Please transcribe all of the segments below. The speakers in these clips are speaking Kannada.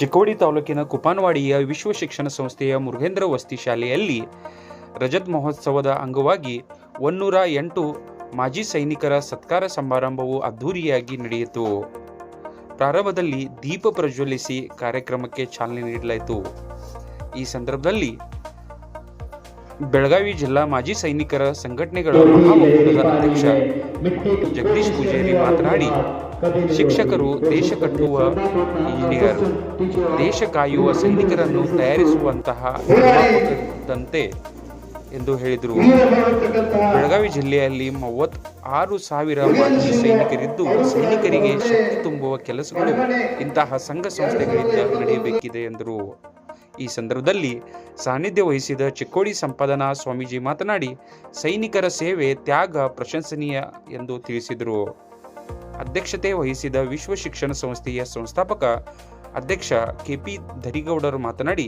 ಚಿಕ್ಕೋಡಿ ತಾಲೂಕಿನ ಕುಪಾನವಾಡಿಯ ವಿಶ್ವ ಶಿಕ್ಷಣ ಸಂಸ್ಥೆಯ ಮುರುಘೇಂದ್ರ ವಸ್ತಿ ಶಾಲೆಯಲ್ಲಿ ರಜತ್ ಮಹೋತ್ಸವದ ಅಂಗವಾಗಿ ಒನ್ನೂರ ಎಂಟು ಮಾಜಿ ಸೈನಿಕರ ಸತ್ಕಾರ ಸಮಾರಂಭವು ಅದ್ಧೂರಿಯಾಗಿ ನಡೆಯಿತು. ಪ್ರಾರಂಭದಲ್ಲಿ ದೀಪ ಪ್ರಜ್ವಲಿಸಿ ಕಾರ್ಯಕ್ರಮಕ್ಕೆ ಚಾಲನೆ ನೀಡಲಾಯಿತು. ಈ ಸಂದರ್ಭದಲ್ಲಿ ಬೆಳಗಾವಿ ಜಿಲ್ಲಾ ಮಾಜಿ ಸೈನಿಕರ ಸಂಘಟನೆಗಳ ಮಹಾಮಂಡಲದ ಅಧ್ಯಕ್ಷ ಜಗದೀಶ್ ಪೂಜಾರಿ ಮಾತನಾಡಿ ಶಿಕ್ಷಕರು ದೇಶ ಕಟ್ಟುವ ಇಂಜಿನಿಯರ್ ದೇಶ ಕಾಯುವ ಸೈನಿಕರನ್ನು ತಯಾರಿಸುವಂತಹ ದಂತೆ ಎಂದು ಹೇಳಿದರು. ಬೆಳಗಾವಿ ಜಿಲ್ಲೆಯಲ್ಲಿ ಮೂವತ್ ಆರು ಸಾವಿರ ಮಾಜಿ ಸೈನಿಕರಿದ್ದು ಸೈನಿಕರಿಗೆ ಶಕ್ತಿ ತುಂಬುವ ಕೆಲಸಗಳು ಇಂತಹ ಸಂಘ ಸಂಸ್ಥೆಗಳಿಂದ ನಡೆಯಬೇಕಿದೆ ಎಂದರು. ಈ ಸಂದರ್ಭದಲ್ಲಿ ಸಾನ್ನಿಧ್ಯ ವಹಿಸಿದ ಚಿಕ್ಕೋಡಿ ಸಂಪಾದನಾ ಸ್ವಾಮೀಜಿ ಮಾತನಾಡಿ, ಸೈನಿಕರ ಸೇವೆ ತ್ಯಾಗ ಪ್ರಶಂಸನೀಯ ಎಂದು ತಿಳಿಸಿದರು. ಅಧ್ಯಕ್ಷತೆ ವಹಿಸಿದ ವಿಶ್ವ ಶಿಕ್ಷಣ ಸಂಸ್ಥೆಯ ಸಂಸ್ಥಾಪಕ ಅಧ್ಯಕ್ಷ ಕೆ ಪಿ ಧರಿಗೌಡರು ಮಾತನಾಡಿ,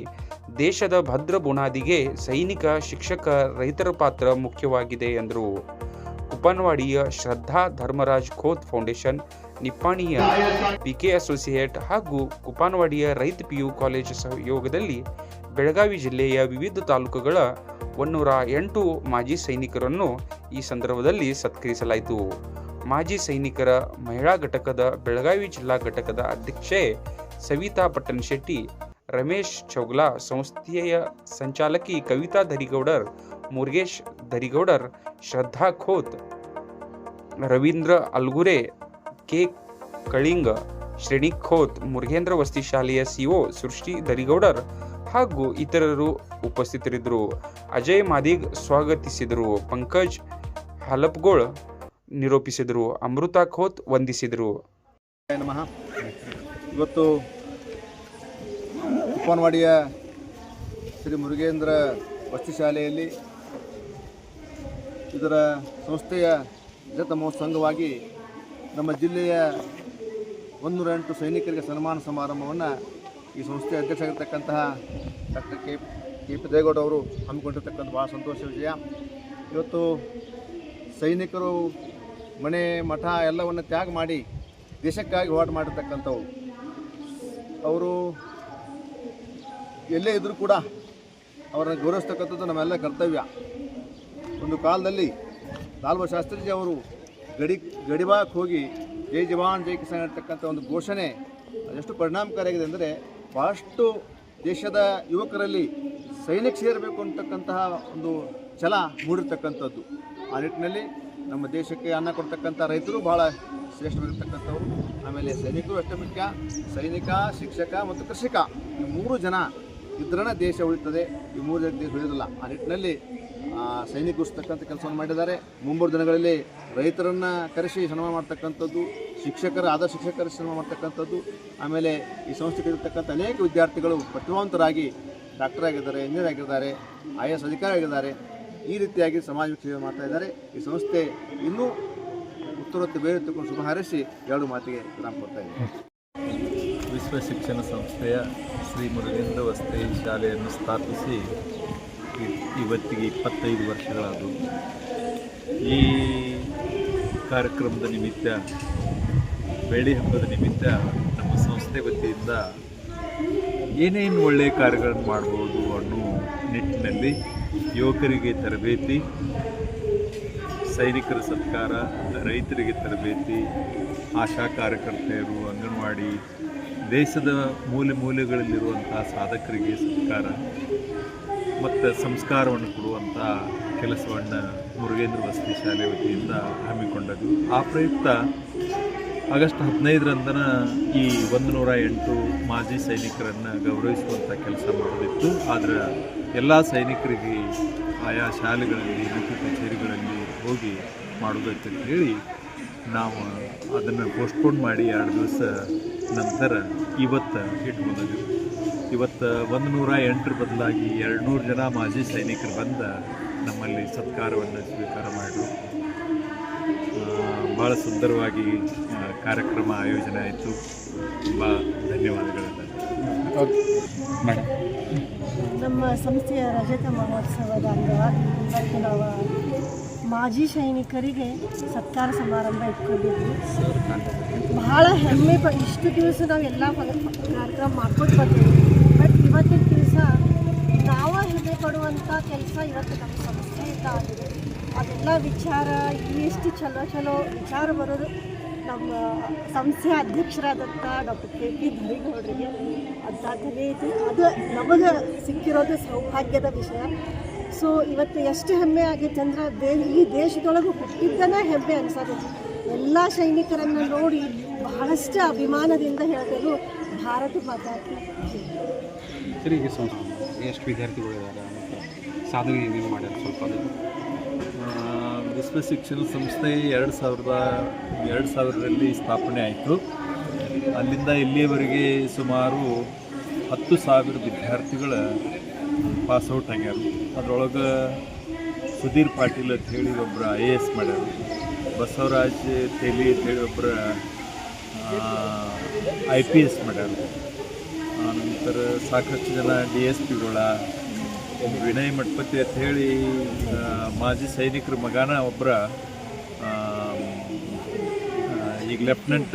ದೇಶದ ಭದ್ರ ಬುನಾದಿಗೆ ಸೈನಿಕ, ಶಿಕ್ಷಕ, ರೈತರ ಪಾತ್ರ ಮುಖ್ಯವಾಗಿದೆ ಎಂದರು. ಉಪನ್ವಾಡಿಯ ಶ್ರದ್ಧಾ ಧರ್ಮರಾಜ್ ಖೋತ್ ಫೌಂಡೇಶನ್, ನಿಪ್ಪಾಣಿಯ ಪಿಕೆ ಅಸೋಸಿಯೇಟ್ ಹಾಗೂ ಕುಪಾನವಾಡಿಯ ರೈತ ಪಿಯು ಕಾಲೇಜು ಸಹಯೋಗದಲ್ಲಿ ಬೆಳಗಾವಿ ಜಿಲ್ಲೆಯ ವಿವಿಧ ತಾಲೂಕುಗಳ ಒನ್ನೂರ ಎಂಟು ಮಾಜಿ ಸೈನಿಕರನ್ನು ಈ ಸಂದರ್ಭದಲ್ಲಿ ಸತ್ಕರಿಸಲಾಯಿತು. ಮಾಜಿ ಸೈನಿಕರ ಮಹಿಳಾ ಘಟಕದ ಬೆಳಗಾವಿ ಜಿಲ್ಲಾ ಘಟಕದ ಅಧ್ಯಕ್ಷೆ ಸವಿತಾ ಪಟ್ಟಣಶೆಟ್ಟಿ ರಮೇಶ್ ಚೌಗ್ಲಾ, ಸಂಸ್ಥೆಯ ಸಂಚಾಲಕಿ ಕವಿತಾ ಧರಿಗೌಡರ್, ಮುರುಗೇಶ್ ಧರಿಗೌಡರ್, ಶ್ರದ್ಧಾ ಖೋತ್, ರವೀಂದ್ರ ಅಲ್ಗುರೆ, ಕೆ ಕಳಿಂಗ, ಶ್ರೇಣಿ ಖೋತ್, ಮುರುಗೇಂದ್ರ ವಸತಿ ಶಾಲೆಯ ಸಿಒ ಸೃಷ್ಟಿ ಧರಿಗೌಡರ್ ಹಾಗೂ ಇತರರು ಉಪಸ್ಥಿತರಿದ್ದರು. ಅಜಯ್ ಮಾದಿಗ್ ಸ್ವಾಗತಿಸಿದರು. ಪಂಕಜ್ ಹಲಪ್ಗೋಳ್ ನಿರೂಪಿಸಿದರು. ಅಮೃತ ಖೋತ್ ವಂದಿಸಿದರು. ನಮಃ. ಇವತ್ತು ಉಪ್ಪನವಾಡಿಯ ಶ್ರೀ ಮುರುಗೇಂದ್ರ ವಸತಿ ಶಾಲೆಯಲ್ಲಿ ಇದರ ಸಂಸ್ಥೆಯ ಜತ ಮಹೋತ್ಸವ ಅಂಗವಾಗಿ ನಮ್ಮ ಜಿಲ್ಲೆಯ ಒಂದೂರ ಎಂಟು ಸೈನಿಕರಿಗೆ ಸನ್ಮಾನ ಸಮಾರಂಭವನ್ನು ಈ ಸಂಸ್ಥೆಯ ಅಧ್ಯಕ್ಷರಾಗಿರ್ತಕ್ಕಂತಹ doctor K K P Degowda ಅವರು ಹಮ್ಮಿಕೊಂಡಿರ್ತಕ್ಕಂಥ ಭಾಳ ಸಂತೋಷ ವಿಷಯ. ಇವತ್ತು ಸೈನಿಕರು ಮನೆ, ಮಠ ಎಲ್ಲವನ್ನು ತ್ಯಾಗ ಮಾಡಿ ದೇಶಕ್ಕಾಗಿ ಹೋರಾಟ ಮಾಡಿರ್ತಕ್ಕಂಥವು ಅವರು ಎಲ್ಲೇ ಇದ್ದರೂ ಕೂಡ ಅವರನ್ನು ಗೌರವಿಸ್ತಕ್ಕಂಥದ್ದು ನಮ್ಮೆಲ್ಲ ಕರ್ತವ್ಯ. ಒಂದು ಕಾಲದಲ್ಲಿ ಲಾಲ್ಬಾ ಶಾಸ್ತ್ರಿಜಿ ಅವರು ಗಡಿ, ಗಡಿಭಾಗಕ್ಕೆ ಹೋಗಿ ಜೈ ಜವಾನ್, ಜೈ ಕಿಸಾನ್ ಇರ್ತಕ್ಕಂಥ ಒಂದು ಘೋಷಣೆ ಅದೆಷ್ಟು ಪರಿಣಾಮಕಾರಿಯಾಗಿದೆ ಅಂದರೆ ಭಾಳಷ್ಟು ದೇಶದ ಯುವಕರಲ್ಲಿ ಸೈನಿಕ ಸೇರಬೇಕು ಅಂತಕ್ಕಂತಹ ಒಂದು ಛಲ ಮೂಡಿರ್ತಕ್ಕಂಥದ್ದು. ಆ ನಿಟ್ಟಿನಲ್ಲಿ ನಮ್ಮ ದೇಶಕ್ಕೆ ಅನ್ನ ಕೊಡ್ತಕ್ಕಂಥ ರೈತರು ಭಾಳ ಶ್ರೇಷ್ಠವಾಗಿರ್ತಕ್ಕಂಥವ್ರು ಆಮೇಲೆ ಸೈನಿಕರು ಅಷ್ಟೇ ಮುಖ್ಯ. ಸೈನಿಕ ಶಿಕ್ಷಕ ಮತ್ತು ಕೃಷಿಕ. ಈ ಮೂರು ಜನ ಇದ್ರೇ ದೇಶ ಉಳಿತದೆ. ಈ ಮೂರು ಜನ ದೇಶ ಉಳಿಯೋದಿಲ್ಲ ಆ ನಿಟ್ಟಿನಲ್ಲಿ ಆ, ಸೈನಿಕರಿಸ್ತಕ್ಕಂಥ ಕೆಲಸವನ್ನು ಮಾಡಿದ್ದಾರೆ. ಮುಂಬರುವ ದಿನಗಳಲ್ಲಿ ರೈತರನ್ನು ಕರೆಸಿ ಶ್ರಮ ಮಾಡ್ತಕ್ಕಂಥದ್ದು ಶಿಕ್ಷಕರ ಆದ ಶಿಕ್ಷಕರ ಶ್ರಮ ಮಾಡ್ತಕ್ಕಂಥದ್ದು ಆಮೇಲೆ ಈ ಸಂಸ್ಥೆಗೆ ಇರ್ತಕ್ಕಂಥ ಅನೇಕ ವಿದ್ಯಾರ್ಥಿಗಳು ಪ್ರತಿಭಾವಂತರಾಗಿ ಡಾಕ್ಟರ್ ಆಗಿದ್ದಾರೆ ಇಂಜಿನಿಯರ್ ಆಗಿದ್ದಾರೆ ಐ ಎಸ್ ಅಧಿಕಾರಿ ಆಗಿದ್ದಾರೆ. ಈ ರೀತಿಯಾಗಿ ಸಮಾಜ ಸೇವೆ ಮಾಡ್ತಾ ಇದ್ದಾರೆ. ಈ ಸಂಸ್ಥೆ ಇನ್ನೂ ಉತ್ತರತ್ತು ಬೇರೆ ತಗೊಂಡು ಶುಭ ಹಾರೈಸಿ ಎರಡು ಮಾತಿಗೆ ವಿರಾಮ ಕೊಡ್ತಾ ವಿಶ್ವ ಶಿಕ್ಷಣ ಸಂಸ್ಥೆಯ ಶ್ರೀ ಮುರುಗೇಂದ್ರ ವಸ್ತಿ ಶಾಲೆಯನ್ನು ಸ್ಥಾಪಿಸಿ ಇವತ್ತಿಗೆ ಇಪ್ಪತ್ತೈದು ವರ್ಷಗಳಾದವು. ಈ ಕಾರ್ಯಕ್ರಮದ ನಿಮಿತ್ತ ಬೆಳೆ ಹಬ್ಬದ ನಿಮಿತ್ತ ನಮ್ಮ ಸಂಸ್ಥೆ ವತಿಯಿಂದ ಏನೇನು ಒಳ್ಳೆಯ ಕಾರ್ಯಗಳನ್ನು ಮಾಡ್ಬೋದು ಅನ್ನೋ ನಿಟ್ಟಿನಲ್ಲಿ ಯುವಕರಿಗೆ ತರಬೇತಿ, ಸೈನಿಕರ ಸತ್ಕಾರ, ರೈತರಿಗೆ ತರಬೇತಿ, ಆಶಾ ಕಾರ್ಯಕರ್ತೆಯರು, ಅಂಗನವಾಡಿ, ದೇಶದ ಮೂಲೆ ಮೂಲೆಗಳಲ್ಲಿರುವಂಥ ಸಾಧಕರಿಗೆ ಸತ್ಕಾರ ಮತ್ತು ಸಂಸ್ಕಾರವನ್ನು ಕೊಡುವಂಥ ಕೆಲಸವನ್ನು ಮುರುಗೇಂದ್ರ ವಸತಿ ಶಾಲೆ ವತಿಯಿಂದ ಹಮ್ಮಿಕೊಂಡದ್ದು. ಆ ಪ್ರಯುಕ್ತ ಆಗಸ್ಟ್ ಹದಿನೈದರಂದನ ಈ ಒಂದು ನೂರ ಎಂಟು ಮಾಜಿ ಸೈನಿಕರನ್ನು ಗೌರವಿಸುವಂಥ ಕೆಲಸ ಮಾಡೋದಿತ್ತು ಆದರೆ ಎಲ್ಲ ಸೈನಿಕರಿಗೆ ಆಯಾ ಶಾಲೆಗಳಲ್ಲಿ ಮತ್ತು ಕಚೇರಿಗಳಲ್ಲಿ ಹೋಗಿ ಮಾಡೋದೈತೆ ಅಂತ ಹೇಳಿ ನಾವು ಅದನ್ನು ಪೋಸ್ಟ್ಪೋನ್ ಮಾಡಿ ಎರಡು ದಿವಸ ನಂತರ ಇವತ್ತು ಇಟ್ಕೊಂಡಿದ್ವಿ ಇವತ್ತು ಒಂದು ನೂರ ಎಂಟರ ಬದಲಾಗಿ ಎರಡು ನೂರು ಜನ ಮಾಜಿ ಸೈನಿಕರು ಬಂದ ನಮ್ಮಲ್ಲಿ ಸತ್ಕಾರವನ್ನು ಸ್ವೀಕಾರ ಮಾಡಿದ್ರು. ಭಾಳ ಸುಂದರವಾಗಿ ಕಾರ್ಯಕ್ರಮ ಆಯೋಜನೆ ಆಯಿತು. ತುಂಬ ಧನ್ಯವಾದಗಳಿಂದ ಮೇಡಮ್ ನಮ್ಮ ಸಂಸ್ಥೆಯ ರಜತ ಮಹೋತ್ಸವದ ಅಂಗವಾಗಿ ಇವತ್ತು ನಾವು ಮಾಜಿ ಸೈನಿಕರಿಗೆ ಸತ್ಕಾರ ಸಮಾರಂಭ ಇಟ್ಕೊಂಡಿದ್ವಿ. ಬಹಳ ಹೆಮ್ಮೆ ಪ ಇಷ್ಟು ದಿವಸ ನಾವು ಎಲ್ಲ ಕಾರ್ಯಕ್ರಮ ಮಾಡ್ಕೊಂಡು ಬಂದಿದ್ವಿ. ಬಟ್ ಇವತ್ತಿನ ದಿವಸ ನಾವು ಹೆಮ್ಮೆ ಪಡುವಂಥ ಕೆಲಸ ಇವತ್ತು ನಮ್ಮ ಸಂಸ್ಥೆಯಿಂದ ಆಗಿದೆ. ಅದೆಲ್ಲ ವಿಚಾರ, ಎಷ್ಟು ಚಲೋ ಚಲೋ ವಿಚಾರ ಬರೋದು. ನಮ್ಮ ಸಂಸ್ಥೆ ಅಧ್ಯಕ್ಷರಾದಂಥ ಡಾಕ್ಟರ್ ಕೆ ಪಿ ಧರಿಗೌಡರಿಗೆ ಅಂತ ಐತಿ ಅದು ನಮಗೆ ಸಿಕ್ಕಿರೋದು ಸೌಭಾಗ್ಯದ ವಿಷಯ. ಸೊ ಇವತ್ತು ಎಷ್ಟು ಹೆಮ್ಮೆ ಆಗೈತೆ ಅಂದ್ರೆ ದೇ ಈ ದೇಶದೊಳಗೆ ಹುಟ್ಟಿದ್ದನೇ ಹೆಮ್ಮೆ ಅನ್ಸೋದು. ಎಲ್ಲ ಸೈನಿಕರನ್ನು ನೋಡಿ ಬಹಳಷ್ಟು ಅಭಿಮಾನದಿಂದ ಹೇಳಿದರು ಭಾರತ ಮಾತಾ ಕಿ ಸಂಸ್ಥೆ ಎಷ್ಟು ವಿದ್ಯಾರ್ಥಿಗಳು ಸಾಧನೆ ಸ್ವಲ್ಪ ವಿಶ್ವ ಶಿಕ್ಷಣ ಸಂಸ್ಥೆ ಎರಡು ಸಾವಿರದ, ಎರಡು ಸಾವಿರದಲ್ಲಿ ಸ್ಥಾಪನೆ ಆಯಿತು. ಅಲ್ಲಿಂದ ಇಲ್ಲಿಯವರೆಗೆ ಸುಮಾರು ಹತ್ತು ಸಾವಿರ ವಿದ್ಯಾರ್ಥಿಗಳು ಪಾಸ್ಔಟ್ ಆಗ್ಯಾರ. ಅದರೊಳಗೆ ಸುಧೀರ್ ಪಾಟೀಲ್ ಅಂತ ಹೇಳಿ ಒಬ್ಬರು ಐ ಎ ಎಸ್ ಮಾಡ್ಯಾರ. ಬಸವರಾಜ್ ತೇಲಿ ಅಂತ ಹೇಳಿ ಒಬ್ಬರು ಐ ಪಿ ಎಸ್ ಮಾಡ್ಯಾರ. ಆನಂತರ ಸಾಕಷ್ಟು ಜನ ಡಿ ಎಸ್ ಪಿಗಳ ವಿನಯ್ ಮಠಪತಿ ಅಂತ ಹೇಳಿ ಮಾಜಿ ಸೈನಿಕರ ಮಗನ ಒಬ್ಬರ ಈಗ ಲೆಫ್ಟಿನೆಂಟ್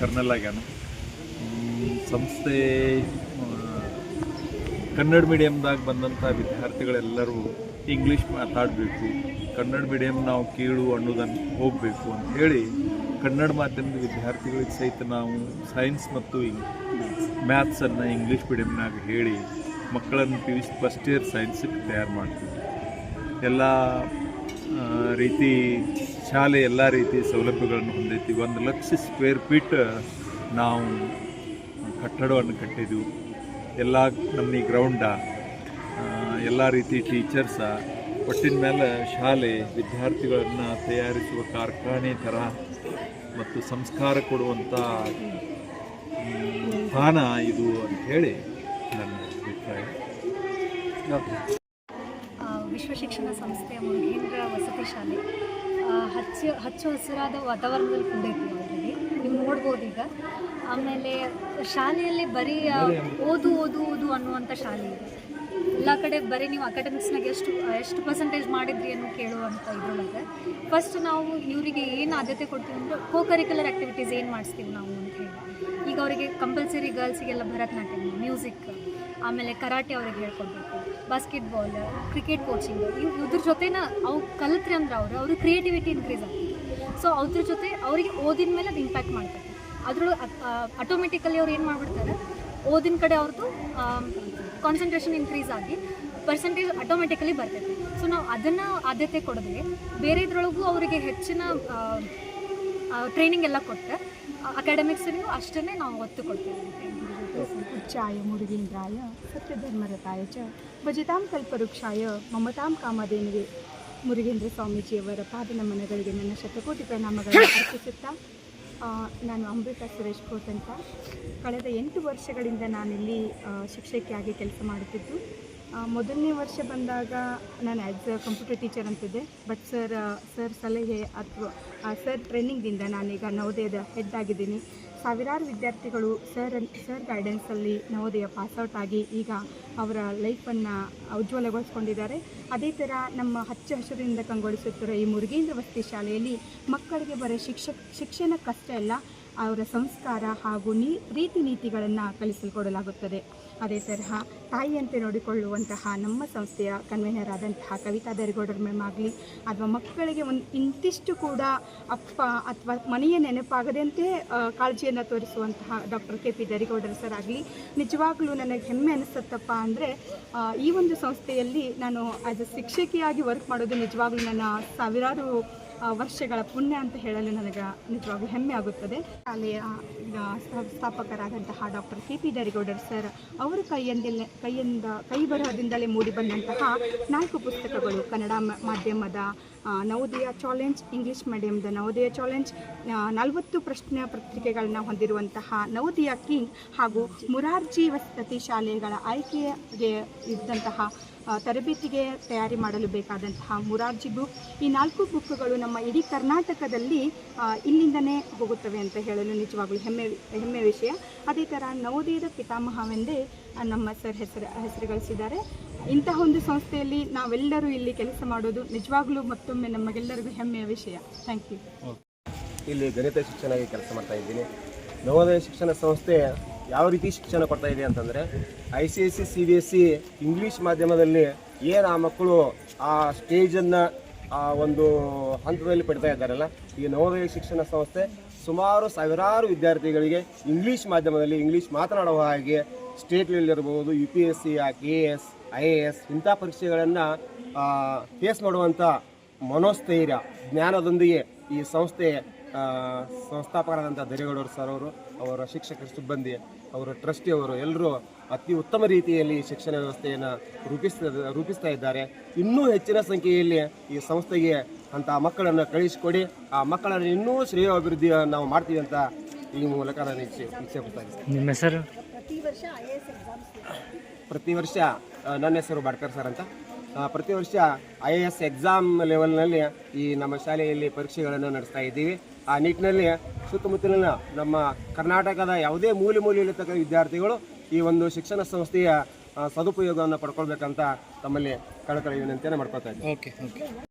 ಕರ್ನಲ್ ಆಗ್ಯಾನ. ಸಂಸ್ಥೆ ಕನ್ನಡ ಮೀಡಿಯಮ್ದಾಗ ಬಂದಂಥ ವಿದ್ಯಾರ್ಥಿಗಳೆಲ್ಲರೂ ಇಂಗ್ಲೀಷ್ ಮಾತಾಡಬೇಕು, ಕನ್ನಡ ಮೀಡಿಯಮ್ ನಾವು ಕೀಳು ಅನ್ನೋದನ್ನು ಹೋಗಬೇಕು ಅಂತ ಹೇಳಿ ಕನ್ನಡ ಮಾಧ್ಯಮದ ವಿದ್ಯಾರ್ಥಿಗಳಿಗೆ ಸಹಿತ ನಾವು ಸೈನ್ಸ್ ಮತ್ತು ಮ್ಯಾಥ್ಸನ್ನು ಇಂಗ್ಲೀಷ್ ಮೀಡಿಯಮ್ನಾಗ ಹೇಳಿ ಮಕ್ಕಳನ್ನು P U C first year ಸೈನ್ಸಿಗೆ ತಯಾರು ಮಾಡ್ತೀವಿ ಎಲ್ಲ ರೀತಿ ಶಾಲೆ ಎಲ್ಲ ರೀತಿ ಸೌಲಭ್ಯಗಳನ್ನು ಹೊಂದೈತಿ. ಒಂದು ಲಕ್ಷ ಸ್ಕ್ವೇರ್ ಫೀಟ್ ನಾವು ಕಟ್ಟಡವನ್ನು ಕಟ್ಟಿದ್ವಿ. ಎಲ್ಲ ಈ ಗ್ರೌಂಡ ಎಲ್ಲ ರೀತಿ ಟೀಚರ್ಸ ಒಟ್ಟಿನ ಮೇಲೆ ಶಾಲೆ ವಿದ್ಯಾರ್ಥಿಗಳನ್ನು ತಯಾರಿಸುವ ಕಾರ್ಖಾನೆ ಥರ ಮತ್ತು ಸಂಸ್ಕಾರ ಕೊಡುವಂಥ ಸ್ಥಾನ ಇದು ಅಂಥೇಳಿ ನನ್ನ ಅಭಿಪ್ರಾಯ ವಿಶ್ವ ಶಿಕ್ಷಣ ಸಂಸ್ಥೆಯ ಮುರುಘೇಂದ್ರ ವಸತಿ ಶಾಲೆ. ಹಚ್ಚು ಹಚ್ಚ ಹಸಿರಾದ ವಾತಾವರಣದಲ್ಲಿ ಕುಂಡೈತಿ ಅದರಲ್ಲಿ ನೀವು ನೋಡ್ಬೋದು ಈಗ. ಆಮೇಲೆ ಶಾಲೆಯಲ್ಲಿ ಬರೀ ಓದು ಓದು ಓದು ಅನ್ನುವಂಥ ಶಾಲೆ ಇದೆ. ಎಲ್ಲ ಕಡೆ ಬರೀ ನೀವು ಅಕಾಡೆಮಿಕ್ಸ್ನಾಗ ಎಷ್ಟು ಎಷ್ಟು ಪರ್ಸೆಂಟೇಜ್ ಮಾಡಿದ್ರಿ ಅನ್ನೋ ಕೇಳುವಂಥ ಇದ್ರೊಳಗೆ. ಫಸ್ಟ್ ನಾವು ಇವರಿಗೆ ಏನು ಆದ್ಯತೆ ಕೊಡ್ತೀವಿ ಅಂದರೆ ಕೋ ಕರಿಕ್ಯುಲರ್ ಆ್ಯಕ್ಟಿವಿಟೀಸ್ ಏನು ಮಾಡಿಸ್ತೀವಿ ನಾವು ಅಂತ ಹೇಳಿ. ಈಗ ಅವರಿಗೆ ಕಂಪಲ್ಸರಿ ಗರ್ಲ್ಸಿಗೆಲ್ಲ ಭರತನಾಟ್ಯಮ್ ಮ್ಯೂಸಿಕ್ ಆಮೇಲೆ ಕರಾಟೆ ಅವ್ರಿಗೆ ಹೇಳ್ಕೊಡ್ಬೇಕು ಬಾಸ್ಕೆಟ್ಬಾಲ್ ಕ್ರಿಕೆಟ್ ಕೋಚಿಂಗ್ ಇವು ಇದ್ರ ಜೊತೆನ ಅವು ಕಲಿತ್ರಿ ಅಂದ್ರೆ ಅವರು, ಅವ್ರ ಕ್ರಿಯೇಟಿವಿಟಿ ಇನ್ಕ್ರೀಸ್ ಆಗ್ತದೆ. ಸೊ ಅದ್ರ ಜೊತೆ ಅವರಿಗೆ ಓದಿನ ಮೇಲೆ ಅದು ಇಂಪ್ಯಾಕ್ಟ್ ಮಾಡ್ತಾರೆ ಅದ್ರೊಳಗೆ ಆಟೋಮೆಟಿಕಲಿ ಅವ್ರು ಏನು ಮಾಡ್ಬಿಡ್ತಾರೆ, ಓದಿನ ಕಡೆ ಅವ್ರದ್ದು ಕಾನ್ಸಂಟ್ರೇಷನ್ ಇನ್ಕ್ರೀಸ್ ಆಗಿ ಪರ್ಸೆಂಟೇಜ್ ಆಟೋಮೆಟಿಕಲಿ ಬರ್ತೈತೆ. ಸೊ ನಾವು ಅದನ್ನು ಆದ್ಯತೆ ಕೊಡಿದ್ರೆ ಬೇರೆ ಇದ್ರೊಳಗೂ ಅವರಿಗೆ ಹೆಚ್ಚಿನ ಟ್ರೈನಿಂಗ್ ಎಲ್ಲ ಕೊಟ್ಟು ಅಕಾಡೆಮಿಕ್ಸ್ಗೂ ಅಷ್ಟನ್ನೇ ನಾವು ಒತ್ತು ಕೊಡ್ತೀವಿ ಮುರುಗೇಂದ್ರಾಯ ಸತ್ಯಧರ್ಮರತಾಯ ಚ ಭಜತಾಂ ಕಲ್ಪವೃಕ್ಷಾಯ ಮಮತಾಂ ಕಾಮಧೇನಿಗೆ ಮುರುಗೇಂದ್ರ ಸ್ವಾಮೀಜಿಯವರ ಪಾದನಮನಗಳಿಗೆ ನನ್ನ ಶತಕೋಟಿ ಪ್ರಣಾಮಗಳನ್ನು ಅರ್ಪಿಸುತ್ತಾ ನಾನು ಅಮೃತ ಸುರೇಶ್ ಕೋಟ್ ಅಂತ ಕಳೆದ ಎಂಟು ವರ್ಷಗಳಿಂದ ನಾನಿಲ್ಲಿ ಶಿಕ್ಷಕಿಯಾಗಿ ಕೆಲಸ ಮಾಡುತ್ತಿದ್ದು ಮೊದಲನೇ ವರ್ಷ ಬಂದಾಗ ನಾನು ಆ್ಯಸ್ ಅ ಕಂಪ್ಯೂಟರ್ ಟೀಚರ್ ಅಂತಿದ್ದೆ. ಬಟ್ ಸರ್ ಸರ್ ಸಲಹೆ ಅಥವಾ ಸರ್ ಟ್ರೈನಿಂಗ್ದಿಂದ ನಾನೀಗ ನವೋದಯದ ಹೆಡ್ ಆಗಿದ್ದೀನಿ. ಸಾವಿರಾರು ವಿದ್ಯಾರ್ಥಿಗಳು ಸರ್ ಸರ್ ಗೈಡೆನ್ಸಲ್ಲಿ ನವೋದಯ ಪಾಸ್ಔಟ್ ಆಗಿ ಈಗ ಅವರ ಲೈಫನ್ನು ಉಜ್ವಲಗೊಳಿಸ್ಕೊಂಡಿದ್ದಾರೆ. ಅದೇ ಥರ ನಮ್ಮ ಹಚ್ಚ ಹಸಿರಿನಿಂದ ಕಂಗೊಳಿಸುತ್ತಿರುವ ಈ ಮುರುಗೇಂದ್ರ ವಸತಿ ಶಾಲೆಯಲ್ಲಿ ಮಕ್ಕಳಿಗೆ ಬರೋ ಶಿಕ್ಷಣ ಶಿಕ್ಷಣಕ್ಕಷ್ಟೇ ಅಲ್ಲ ಅವರ ಸಂಸ್ಕಾರ ಹಾಗೂ ನೀ, ರೀತಿ ನೀತಿಗಳನ್ನು ಕಲಿಸಿಕೊಡಲಾಗುತ್ತದೆ. ಅದೇ ತರಹ ತಾಯಿಯಂತೆ ನೋಡಿಕೊಳ್ಳುವಂತಹ ನಮ್ಮ ಸಂಸ್ಥೆಯ ಕನ್ವೀನರ್ ಆದಂತಹ ಕವಿತಾ ದರಿಗೌಡರ ಮ್ಯಾಮ್ ಆಗಲಿ ಅಥವಾ ಮಕ್ಕಳಿಗೆ ಒಂದು ಇಂತಿಷ್ಟು ಕೂಡ ಅಪ್ಪ ಅಥವಾ ಮನೆಯ ನೆನಪಾಗದಂತೆ ಕಾಳಜಿಯನ್ನು ತೋರಿಸುವಂತಹ doctor K P Dharigoudar sir ಆಗಲಿ ನಿಜವಾಗ್ಲೂ ನನಗೆ ಹೆಮ್ಮೆ ಅನಿಸುತ್ತಪ್ಪ ಅಂದರೆ ಈ ಒಂದು ಸಂಸ್ಥೆಯಲ್ಲಿ ನಾನು ಆ್ಯಸ್ ಅ ಶಿಕ್ಷಕಿಯಾಗಿ ವರ್ಕ್ ಮಾಡೋದು ನಿಜವಾಗ್ಲೂ ನನ್ನ ಸಾವಿರಾರು ವರ್ಷಗಳ ಪುಣ್ಯ ಅಂತ ಹೇಳಲು ನನಗೆ ನಿಜವಾಗ್ಲೂ ಹೆಮ್ಮೆ ಆಗುತ್ತದೆ. ಶಾಲೆಯ ಸ್ಥಾಪಕರಾದಂತಹ doctor K P Dharigoudar sir ಅವರ ಕೈಯಿಂದಲೇ ಕೈಯಿಂದ ಕೈ ಬರಹದಿಂದಲೇ ಮೂಡಿಬಂದಂತಹ ನಾಲ್ಕು ಪುಸ್ತಕಗಳು ಕನ್ನಡ ಮಾಧ್ಯಮದ ನವೋದಯ ಚಾಲೆಂಜ್, ಇಂಗ್ಲಿಷ್ ಮೀಡಿಯಮ್ದ ನವೋದಯ ಚಾಲೆಂಜ್ ನಲವತ್ತು ಪ್ರಶ್ನೆ ಪತ್ರಿಕೆಗಳನ್ನ ಹೊಂದಿರುವಂತಹ ನವೋದಯ ಕಿಂಗ್ ಹಾಗೂ ಮುರಾರ್ಜಿ ವಸತಿ ಶಾಲೆಗಳ ಆಯ್ಕೆಗೆ ಇದ್ದಂತಹ ತರಬೇತಿಗೆ ತಯಾರಿ ಮಾಡಲು ಬೇಕಾದಂತಹ ಮುರಾರ್ಜಿ ಬುಕ್ ಈ ನಾಲ್ಕು ಬುಕ್ಗಳು ನಮ್ಮ ಇಡೀ ಕರ್ನಾಟಕದಲ್ಲಿ ಇಲ್ಲಿಂದನೇ ಹೋಗುತ್ತವೆ ಅಂತ ಹೇಳಲು ನಿಜವಾಗ್ಲೂ ಹೆಮ್ಮೆ ಹೆಮ್ಮೆ ವಿಷಯ. ಅದೇ ಥರ ನವೋದಯದ ಪಿತಾಮಹವೆಂದೇ ನಮ್ಮ ಸರ್ ಹೆಸರು, ಹೆಸರುಗಳಿಸಿದ್ದಾರೆ. ಇಂತಹ ಒಂದು ಸಂಸ್ಥೆಯಲ್ಲಿ ನಾವೆಲ್ಲರೂ ಇಲ್ಲಿ ಕೆಲಸ ಮಾಡೋದು ನಿಜವಾಗ್ಲೂ ಮತ್ತೊಮ್ಮೆ ನಮಗೆಲ್ಲರಿಗೂ ಹೆಮ್ಮೆಯ ವಿಷಯ. ಥ್ಯಾಂಕ್ ಯು ಇಲ್ಲಿ ಗಣಿತ ಶಿಕ್ಷಣಕ್ಕೆ ಕೆಲಸ ಮಾಡ್ತಾ ಇದ್ದೀನಿ. ನವೋದಯ ಶಿಕ್ಷಣ ಸಂಸ್ಥೆ ಯಾವ ರೀತಿ ಶಿಕ್ಷಣ ಕೊಡ್ತಾ ಇದೆ ಅಂತಂದರೆ I C S C C B S C English ಮಾಧ್ಯಮದಲ್ಲಿ ಏನು ಆ ಮಕ್ಕಳು ಆ ಸ್ಟೇಜನ್ನು ಆ ಒಂದು ಹಂತದಲ್ಲಿ ಪಡ್ತಾ ಇದ್ದಾರಲ್ಲ ಈ ನವೋದಯ ಶಿಕ್ಷಣ ಸಂಸ್ಥೆ ಸುಮಾರು ಸಾವಿರಾರು ವಿದ್ಯಾರ್ಥಿಗಳಿಗೆ ಇಂಗ್ಲೀಷ್ ಮಾಧ್ಯಮದಲ್ಲಿ ಇಂಗ್ಲೀಷ್ ಮಾತನಾಡುವ ಹಾಗೆ state level U P S C K A S I A S ಇಂಥ ಪರೀಕ್ಷೆಗಳನ್ನು ಫೇಸ್ ಮಾಡುವಂಥ ಮನೋಸ್ಥೈರ್ಯ ಜ್ಞಾನದೊಂದಿಗೆ ಈ ಸಂಸ್ಥೆ ಆ, ಸಂಸ್ಥಾಪಕರಾದಂಥ ದರೇಗೌಡರು ಸರ್ ಅವರು ಅವರ ಶಿಕ್ಷಕರ ಸಿಬ್ಬಂದಿ ಅವರ ಟ್ರಸ್ಟಿ ಅವರು ಎಲ್ಲರೂ ಅತಿ ಉತ್ತಮ ರೀತಿಯಲ್ಲಿ ಶಿಕ್ಷಣ ವ್ಯವಸ್ಥೆಯನ್ನು ರೂಪಿಸ್ತಾ ರೂಪಿಸ್ತಾ ಇದ್ದಾರೆ. ಇನ್ನೂ ಹೆಚ್ಚಿನ ಸಂಖ್ಯೆಯಲ್ಲಿ ಈ ಸಂಸ್ಥೆಗೆ ಅಂತಹ ಮಕ್ಕಳನ್ನು ಕಳಿಸಿಕೊಡಿ. ಆ ಮಕ್ಕಳನ್ನು ಇನ್ನೂ ಶ್ರೇಯೋಭಿವೃದ್ಧಿ ನಾವು ಮಾಡ್ತೀವಿ ಅಂತ ಈ ಮೂಲಕ ನಾನು ಇಚ್ಛೆ ಇಚ್ಛೆ ಪಡ್ತಾ ಇದ್ದೀನಿ. ನಿಮ್ಮ ಹೆಸರು? ಪ್ರತಿ ವರ್ಷ ಐ ಎಕ್ಸಾಮ್ಸ್ ಪ್ರತಿ ವರ್ಷ ನನ್ನ ಹೆಸರು ಬಾಡ್ಕರ್ ಸರ್ ಅಂತ. ಪ್ರತಿ ವರ್ಷ ಐ ಎ ಎಸ್ ಎಕ್ಸಾಮ್ ಲೆವೆಲ್ನಲ್ಲಿ ಈ ನಮ್ಮ ಶಾಲೆಯಲ್ಲಿ ಪರೀಕ್ಷೆಗಳನ್ನು ನಡೆಸ್ತಾ ಇದ್ದೀವಿ. ಆ ನಿಟ್ಟಿನಲ್ಲಿ ಸುತ್ತಮುತ್ತಲಿನ ನಮ್ಮ ಕರ್ನಾಟಕದ ಯಾವುದೇ ಮೂಲೆ ಮೂಲೆಯಲ್ಲಿರ್ತಕ್ಕಂಥ ವಿದ್ಯಾರ್ಥಿಗಳು ಈ ಒಂದು ಶಿಕ್ಷಣ ಸಂಸ್ಥೆಯ ಸದುಪಯೋಗವನ್ನು ಪಡ್ಕೊಳ್ಬೇಕಂತ ತಮ್ಮಲ್ಲಿ ಕಳಕಳಿ ವಿನಂತಿಯನ್ನು ಮಾಡ್ಕೊಳ್ತಾ ಇದ್ದೀನಿ. Okay okay